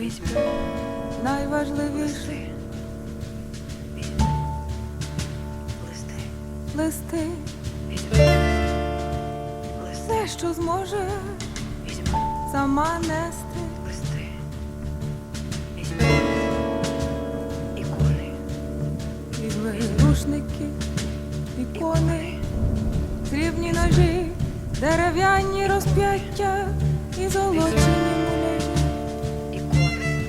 Візьми. Найважливіше Листи. Листи. листи, все, що зможе. Сама нести. Листи. Візьми. Ікони. Візьми рушники, ікони, срібні ножі, дерев'яні розп'яття і золочені муляжі. Ікони.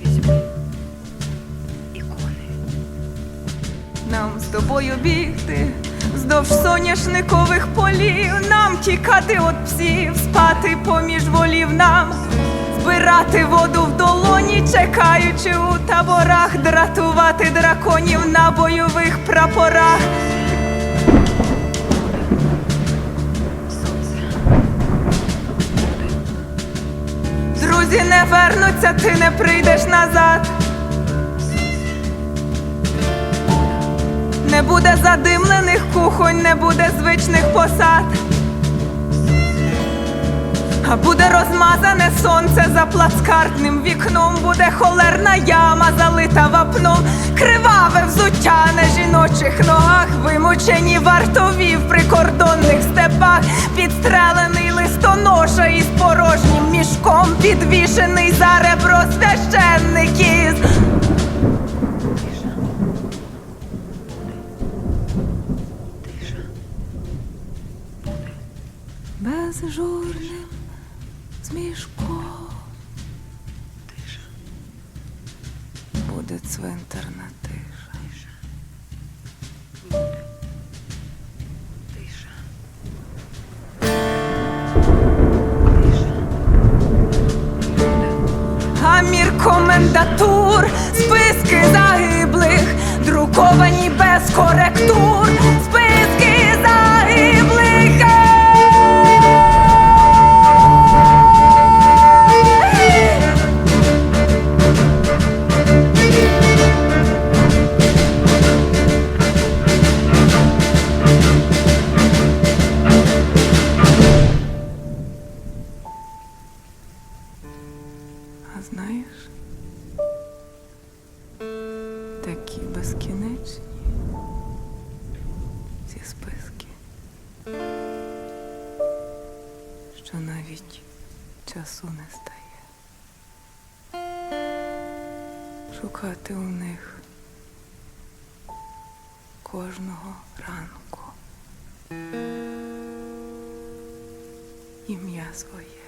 Візьми. Ікони. Нам з тобою бігти вздовж соняшникових полів, тікати від псів, спати поміж волів нам, збирати воду в долоні, чекаючи у таборах, дратувати драконів на бойових прапорах. Друзі не вернуться, ти не прийдеш назад. Не буде задимлених кухонь, не буде звичних посад. А буде розмазане сонце за плацкартним вікном, буде холерна яма, залита вапном, криваве взуття на жіночих ногах, вимучені вартові в прикордонних степах, підстрелений листоноша із порожнім мішком, підвішений за ребро священник із Тиша. Тиша. Змішком. Тиша. Буде цвинтарна тиша. Тиша. Буде. Тиша. Тиша. Гамір комендатур, списки загиблих, друковані без коректур, Знаєш, такі безкінечні ці списки, що навіть часу не стає. Шукати у них кожного ранку ім'я своє.